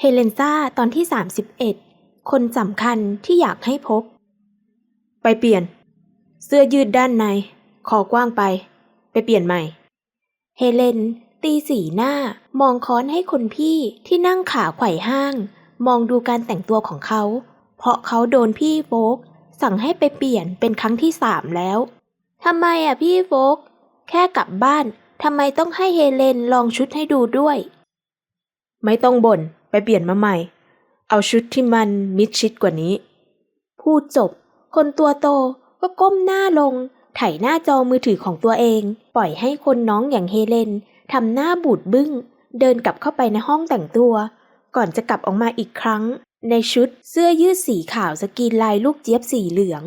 เฮเลนซ่าตอนที่ 31 คนสำคัญที่อยากให้พบ ไปเปลี่ยน เสื้อยืดด้านใน คอกว้างไป ไปเปลี่ยนใหม่ เฮเลน ตีสีหน้า มองค้อนให้คนพี่ที่นั่งขาไขว่ห้าง มองดูการแต่งตัวของเขา เพราะเขาโดนพี่โฟกสั่งให้ไปเปลี่ยนเป็นครั้งที่สามแล้วทำไมอะพี่โฟกแค่กลับบ้านทำไมต้องให้เฮเลนลองชุดให้ดูด้วย ไม่ต้องบน่น ไปเปลี่ยนมาใหม่ เอาชุดที่มันมิดชิดกว่านี้ พูดจบ คนตัวโตก็ก้มหน้าลง ไถหน้าจอมือถือของตัวเอง ปล่อยให้คนน้องอย่างเฮเลนทำหน้าบูดบึ้ง เดินกลับเข้าไปในห้องแต่งตัว ก่อนจะกลับออกมาอีกครั้ง ในชุดเสื้อยืดสีขาวสกีนลายลูกเจี๊ยบสีเหลือง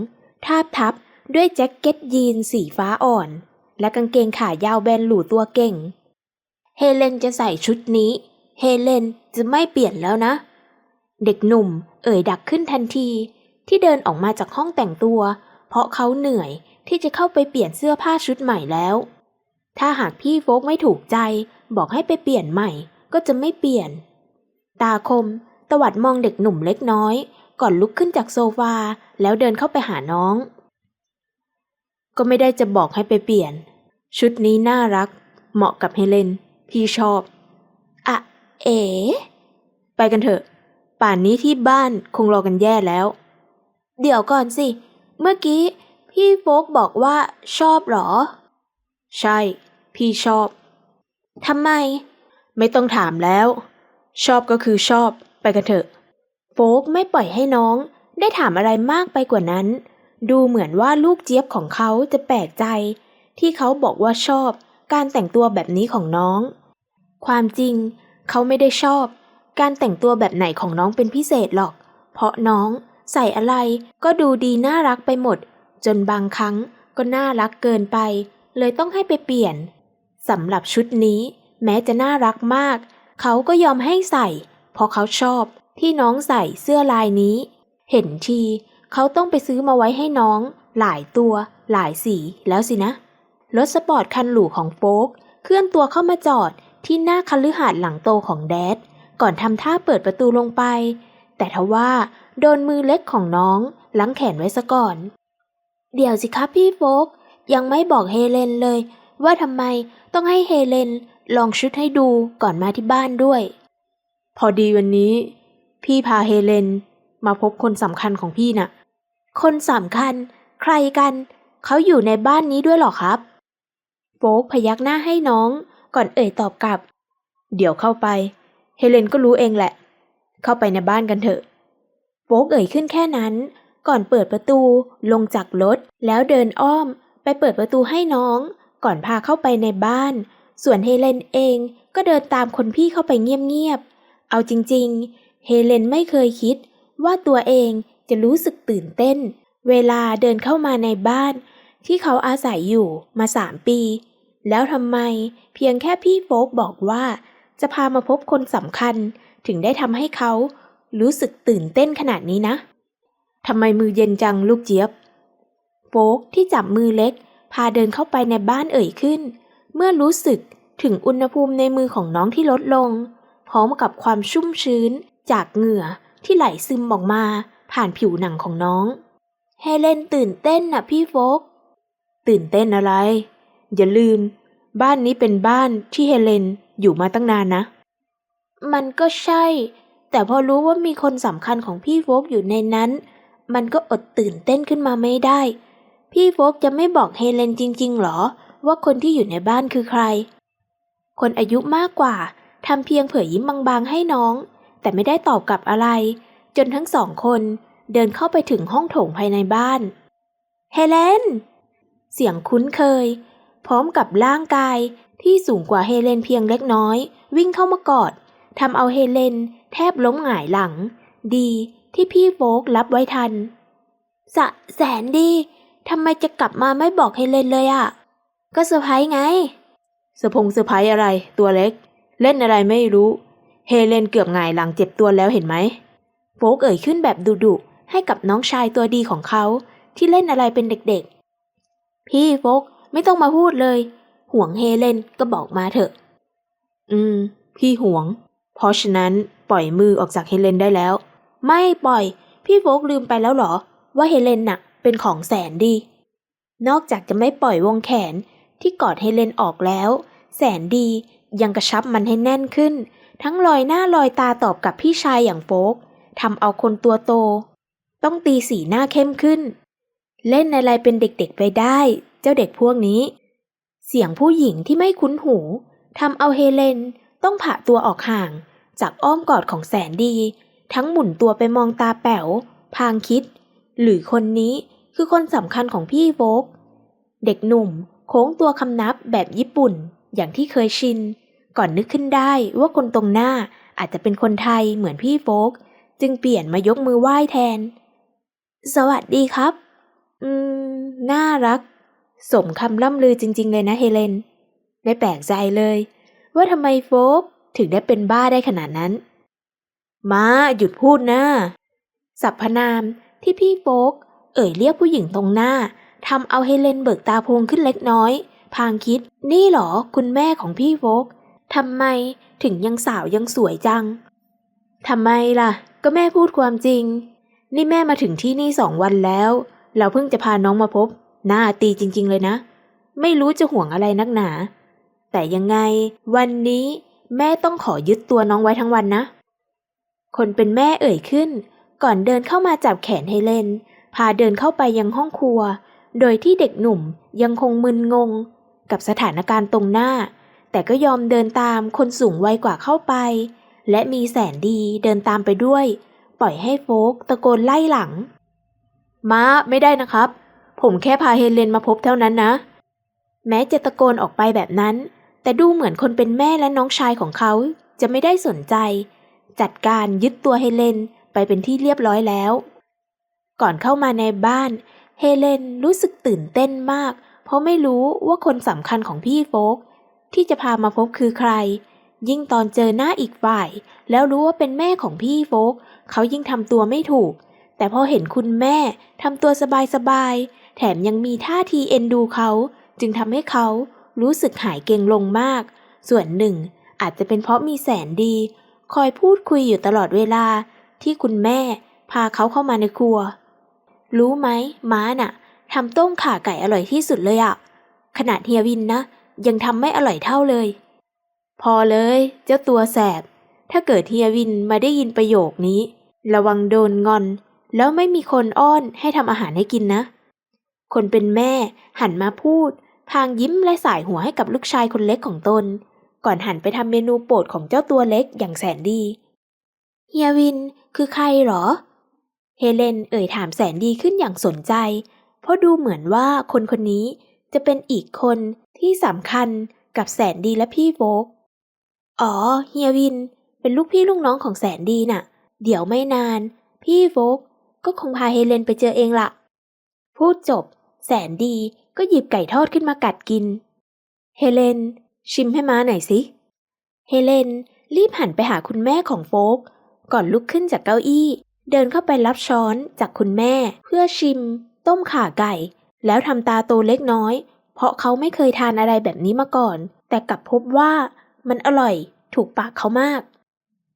ทาบทับด้วยแจ็คเก็ตยีนสีฟ้าอ่อน และกางเกงขายาวแบนหลูตัวเก่ง เฮเลนจะใส่ชุดนี้ เฮเลนจะไม่เปลี่ยนแล้วนะ เด็กหนุ่มเอ่ยดักขึ้นทันทีที่เดินออกมาจากห้องแต่งตัว เพราะเขาเหนื่อยที่จะเข้าไปเปลี่ยนเสื้อผ้าชุดใหม่แล้ว ถ้าหากพี่โฟกไม่ถูกใจ บอกให้ไปเปลี่ยนใหม่ ก็จะไม่เปลี่ยน ตาคมตวัดมองเด็กหนุ่มเล็กน้อย ก่อนลุกขึ้นจากโซฟาแล้วเดินเข้าไปหาน้อง ก็ไม่ได้จะบอกให้ไปเปลี่ยน ชุดนี้น่ารัก เหมาะกับเฮเลน พี่ชอบ เอ๋ ไปกันเถอะ ป่านนี้ที่บ้านคงรอกันแย่แล้ว เดี๋ยวก่อนสิ เมื่อกี้ พี่โฟกบอกว่าชอบหรอ ใช่ พี่ชอบ ทำไม ไม่ต้องถามแล้ว ชอบก็คือชอบ ไปกันเถอะ โฟกไม่ปล่อยให้น้อง ได้ถามอะไรมากไปกว่านั้น ดูเหมือนว่าลูกเจี๊ยบของเขาจะแปลกใจ ที่เขาบอกว่าชอบการแต่งตัวแบบนี้ของน้อง ความจริง เขาไม่ได้ชอบ การแต่งตัวแบบไหนของน้องเป็นพิเศษหรอก เพราะน้องใส่อะไรก็ดูดีน่ารักไปหมด จนบางครั้งก็น่ารักเกินไป เลยต้องให้ไปเปลี่ยนสำหรับชุดนี้ แม้จะน่ารักมาก เขาก็ยอมให้ใส่ เพราะเขาชอบที่น้องใส่เสื้อลายนี้ เห็นทีเขาต้องไปซื้อมาไว้ให้น้อง หลายตัว หลายสีแล้วสินะรถสปอร์ตคันหรูของโฟกเคลื่อนตัวเข้ามาจอด ที่หน้าคฤหาสน์หลังโตของแดด ก่อนทำท่าเปิดประตูลงไป แต่ทว่าโดนมือเล็กของน้องลังแขนไว้ซะก่อน เดี๋ยวสิครับพี่โฟก ยังไม่บอกเฮเลนเลย ว่าทำไมต้องให้เฮเลนลองชุดให้ดูก่อนมาที่บ้านด้วย พอดีวันนี้ พี่พาเฮเลนมาพบคนสำคัญของพี่น่ะ คนสำคัญ ใครกัน เขาอยู่ในบ้านนี้ด้วยหรอครับ โฟกพยักหน้าให้น้อง ก่อนเอ่ยตอบกลับ เดี๋ยวเข้าไป เฮเลนก็รู้เองแหละ เข้าไปในบ้านกันเถอะโฟกเอ่ยขึ้นแค่นั้น ก่อนเปิดประตูลงจากรถ แล้วเดินอ้อม ไปเปิดประตูให้น้อง ก่อนพาเข้าไปในบ้าน ส่วนเฮเลนเองก็เดินตามคนพี่เข้าไปเงียบๆ เอาจริงๆ เฮเลนไม่เคยคิด ว่าตัวเองจะรู้สึกตื่นเต้น เวลาเดินเข้ามาในบ้าน ที่เขาอาศัยอยู่มาสามปี แล้วทำไมเพียงแค่พี่โฟกบอกว่า จะพามาพบคนสำคัญถึงได้ทำให้เขา รู้สึกตื่นเต้นขนาดนี้นะทำไมมือเย็นจังลูกเจี๊ยบ โฟกที่จับมือเล็ก พาเดินเข้าไปในบ้านเอ่ยขึ้น เมื่อรู้สึกถึงอุณหภูมิในมือของน้องที่ลดลง พร้อมกับความชุ่มชื้น จากเหงื่อที่ไหลซึมออกมา ผ่านผิวหนังของน้องเฮเลนตื่นเต้นนะพี่โฟก ตื่นเต้นอะไร อย่าลืม บ้านนี้เป็นบ้านที่เฮเลนอยู่มาตั้งนานนะ มันก็ใช่ แต่พอรู้ว่ามีคนสำคัญของพี่โฟกอยู่ในนั้น มันก็อดตื่นเต้นขึ้นมาไม่ได้ พี่โฟกจะไม่บอกเฮเลนจริง ๆ หรอ ว่าคนที่อยู่ในบ้านคือใคร คนอายุมากกว่าทำเพียงเผยยิ้มบางๆให้น้อง แต่ไม่ได้ตอบกลับอะไร จนทั้งสองคนเดินเข้าไปถึงห้องโถงภายในบ้าน เฮเลน เสียงคุ้นเคย พร้อมกับร่างกายที่สูงกว่าเฮเลนเพียงเล็กน้อย วิ่งเข้ามากอดทำเอาเฮเลนแทบล้มหงายหลัง ดีที่พี่โฟกรับไว้ทัน สะแสนดีทำไมจะกลับมาไม่บอกเฮเลนเลยอะ่ะ ก็เซอร์ไพรส์ไงเซอร์พงเซอร์ไพรส์อะไรตัวเล็ก เล่นอะไรไม่รู้ เฮเลนเกือบหงายหลังเจ็บตัวแล้วเห็นไหมโฟกเอ่ยขึ้นแบบดุดุให้กับน้องชายตัวดีของเขาที่เล่นอะไรเป็นเด็กๆ พี่โฟก ไม่ต้องมาพูดเลย ห่วงเฮเลนก็บอกมาเถอะ อืม พี่ห่วง เพราะฉะนั้นปล่อยมือออกจากเฮเลนได้แล้ว ไม่ปล่อย พี่โฟกลืมไปแล้วเหรอ ว่าเฮเลนน่ะ เป็นของแสนดี นอกจากจะไม่ปล่อยวงแขนที่กอดเฮเลนออกแล้ว แสนดียังกระชับมันให้แน่นขึ้น ทั้งลอยหน้าลอยตาตอบกับพี่ชายอย่างโฟกทำเอาคนตัวโต ต้องตีสีหน้าเข้มขึ้น เล่นอะไรเป็นเด็กๆไปได้เจ้าเด็กพวกนี้ เสียงผู้หญิงที่ไม่คุ้นหูทำเอาเฮเลนต้องผ่าตัวออกห่าง จากอ้อมกอดของแสนดี ทั้งหมุนตัวไปมองตาแป๋ว พางคิด หรือคนนี้คือคนสำคัญของพี่โฟกเด็กหนุ่มโค้งตัวคำนับแบบญี่ปุ่น อย่างที่เคยชิน ก่อนนึกขึ้นได้ว่าคนตรงหน้าอาจจะเป็นคนไทยเหมือนพี่โฟก จึงเปลี่ยนมายกมือไหว้แทน สวัสดีครับ อืม น่ารัก สมคำล่ำลือจริง ๆ เลยนะเฮเลน ไม่แปลกใจเลย ว่าทำไมโฟกถึงได้เป็นบ้าได้ขนาดนั้น มาหยุดพูดนะสรรพนามที่พี่โฟกเอ่ยเรียกผู้หญิงตรงหน้าทำเอาเฮเลนเบิกตาโพงขึ้นเล็กน้อย พางคิด นี่หรอคุณแม่ของพี่โฟกทำไมถึงยังสาวยังสวยจังทำไมล่ะ ก็แม่พูดความจริง นี่แม่มาถึงที่นี่สองวันแล้ว เราเพิ่งจะพาน้องมาพบ หน้าตีจริง ๆ เลยนะ ไม่รู้จะห่วงอะไรนักหนา แต่ยังไง วันนี้แม่ต้องขอยึดตัวน้องไว้ทั้งวันนะ คนเป็นแม่เอ่ยขึ้น ก่อนเดินเข้ามาจับแขนให้เล่น พาเดินเข้าไปยังห้องครัว โดยที่เด็กหนุ่มยังคงมึนงง กับสถานการณ์ตรงหน้า แต่ก็ยอมเดินตามคนสูงวัยกว่าเข้าไป และมีแสนดีเดินตามไปด้วย ปล่อยให้โฟกตะโกนไล่หลัง ม้าไม่ได้นะครับ ผมแค่พาเฮเลนมาพบเท่านั้นนะ แม้จะตะโกนออกไปแบบนั้น แต่ดูเหมือนคนเป็นแม่และน้องชายของเขาจะไม่ได้สนใจ จัดการยึดตัวเฮเลนไปเป็นที่เรียบร้อยแล้ว ก่อนเข้ามาในบ้าน เฮเลนรู้สึกตื่นเต้นมาก เพราะไม่รู้ว่าคนสำคัญของพี่โฟก ที่จะพามาพบคือใคร ยิ่งตอนเจอหน้าอีกฝ่าย แล้วรู้ว่าเป็นแม่ของพี่โฟก เขายิ่งทำตัวไม่ถูก แต่พอเห็นคุณแม่ทำตัวสบายๆ แถมยังมีท่าทีเอ็นดูเขา จึงทำให้เขารู้สึกหายเกรงลงมาก ส่วนหนึ่ง อาจจะเป็นเพราะมีแสนดี คอยพูดคุยอยู่ตลอดเวลาที่คุณแม่พาเขาเข้ามาในครัว รู้ไหมม้าน่ะทำต้มข่าไก่อร่อยที่สุดเลยอะขนาดเฮียวินนะ ยังทำไม่อร่อยเท่าเลย พอเลย เจ้าตัวแสบ ถ้าเกิดเฮียวินมาได้ยินประโยคนี้ ระวังโดนงอน แล้วไม่มีคนอ้อนให้ทำอาหารให้กินนะ คนเป็นแม่หันมาพูด พางยิ้มและสายหัวให้กับลูกชายคนเล็กของตน ก่อนหันไปทำเมนูโปรดของเจ้าตัวเล็กอย่างแสนดี เฮียวินคือใครหรอ เฮเลนเอ่ยถามแสนดีขึ้นอย่างสนใจ เพราะดูเหมือนว่าคนคนนี้จะเป็นอีกคนที่สำคัญกับแสนดีและพี่โฟกอ๋อ เฮียวิน เป็นลูกพี่ลูกน้องของแสนดีน่ะ เดี๋ยวไม่นาน พี่โฟก ก็คงพาเฮเลนไปเจอเองละพูดจบ แสนดีก็หยิบไก่ทอดขึ้นมากัดกิน เฮเลน ชิมให้ม้าหน่อยสิ เฮเลนรีบหันไปหาคุณแม่ของโฟก ก่อนลุกขึ้นจากเก้าอี้ เดินเข้าไปรับช้อนจากคุณแม่ เพื่อชิม ต้มข่าไก่ แล้วทำตาโตเล็กน้อย เพราะเขาไม่เคยทานอะไรแบบนี้มาก่อน แต่กลับพบว่ามันอร่อย ถูกปากเขามาก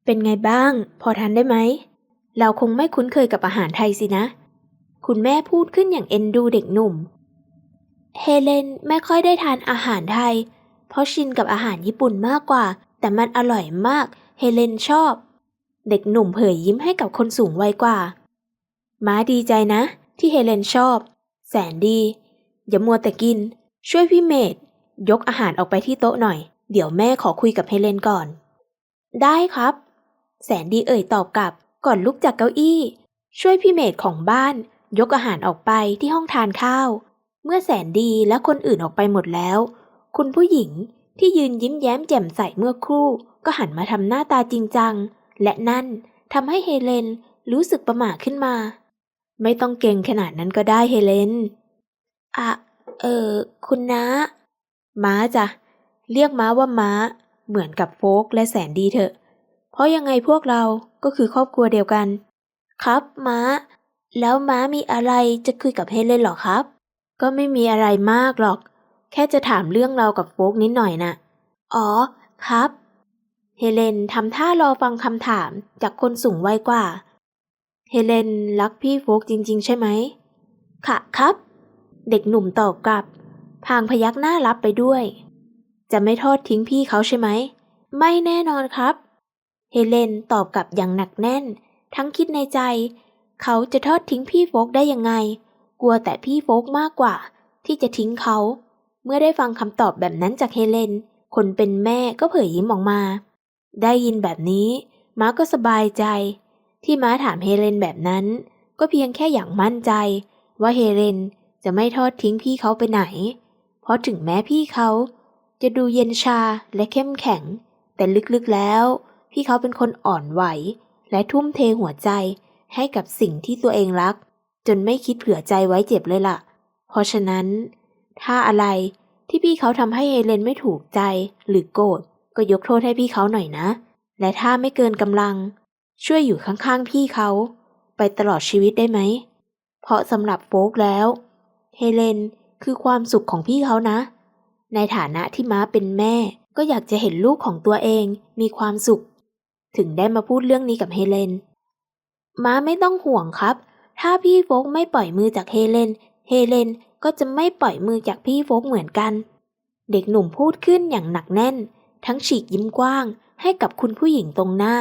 เป็นไงบ้าง พอทานได้ไหม เราคงไม่คุ้นเคยกับอาหารไทยสินะ คุณแม่พูดขึ้นอย่างเอ็นดูเด็กหนุ่ม เฮเลนไม่ค่อยได้ทานอาหารไทย เพราะชินกับอาหารญี่ปุ่นมากกว่า แต่มันอร่อยมาก เฮเลนชอบ เด็กหนุ่มเผยยิ้มให้กับคนสูงวัยกว่า ม้าดีใจนะ ที่เฮเลนชอบ แสนดี อย่ามัวแต่กิน ช่วยพี่เมดยกอาหารออกไปที่โต๊ะหน่อย เดี๋ยวแม่ขอคุยกับเฮเลนก่อน ได้ครับ แสนดีเอ่ยตอบกลับ ก่อนลุกจากเก้าอี้ ช่วยพี่เมดของบ้าน ยกอาหารออกไปที่ห้องทานข้าว เมื่อแสนดีและคนอื่นออกไปหมดแล้ว คุณผู้หญิงที่ยืนยิ้มแย้มแจ่มใสเมื่อครู่ ก็หันมาทำหน้าตาจริงจัง และนั่นทำให้เฮเลนรู้สึกประหม่าขึ้นมา ไม่ต้องเก่งขนาดนั้นก็ได้เฮเลนอะเออ คุณนะม้าจ้ะ เรียกม้าว่าม้า เหมือนกับโฟกและแสนดีเถอะ เพราะยังไงพวกเราก็คือครอบครัวเดียวกัน ครับม้า แล้วม้ามีอะไรจะคุยกับเฮเลนหรอครับ ก็ไม่มีอะไรมากหรอก แค่จะถามเรื่องเรากับโฟกนิดหน่อยน่ะ อ๋อ ครับเฮเฮเลนทำท่ารอฟังคำถามจากคนสูงวัยกว่า เฮเลนรักพี่โฟกจริง ๆ ใช่ไหม ค่ะครับ เด็กหนุ่มตอบกลับ พางพยักหน้ารับไปด้วย จะไม่ทอดทิ้งพี่เขาใช่ไหม ไม่แน่นอนครับ เฮเลนตอบกลับอย่างหนักแน่น ทั้งคิดในใจ เขาจะทอดทิ้งพี่โฟกได้ยังไง กลัวแต่พี่โฟกมากกว่า ที่จะทิ้งเขา เมื่อได้ฟังคำตอบแบบนั้นจากเฮเลน คนเป็นแม่ก็เผยยิ้มออกมา ได้ยินแบบนี้ ม้าก็สบายใจ ที่ม้าถามเฮเลนแบบนั้น ก็เพียงแค่อย่างมั่นใจ ว่าเฮเลนจะไม่ทอดทิ้งพี่เขาไปไหน เพราะถึงแม้พี่เขา จะดูเย็นชาและเข้มแข็ง แต่ลึกๆแล้ว พี่เขาเป็นคนอ่อนไหว และทุ่มเทหัวใจให้กับสิ่งที่ตัวเองรัก จนไม่คิดเผื่อใจไว้เจ็บเลยล่ะ เพราะฉะนั้น ถ้าอะไรที่พี่เขาทำให้เฮเลนไม่ถูกใจหรือโกรธก็ยกโทษให้พี่เขาหน่อยนะ และถ้าไม่เกินกำลัง ช่วยอยู่ข้างๆพี่เขา ไปตลอดชีวิตได้ไหม เพราะสำหรับโฟกแล้ว เฮเลนคือความสุขของพี่เขานะ ในฐานะที่ม้าเป็นแม่ก็อยากจะเห็นลูกของตัวเองมีความสุข ถึงได้มาพูดเรื่องนี้กับเฮเลน ม้าไม่ต้องห่วงครับ ถ้าพี่โฟกไม่ปล่อยมือจากเฮเลน เฮเลนก็จะไม่ปล่อยมือจากพี่โฟกเหมือนกัน เด็กหนุ่มพูดขึ้นอย่างหนักแน่น ทั้งฉีกยิ้มกว้างให้กับคุณผู้หญิงตรงหน้า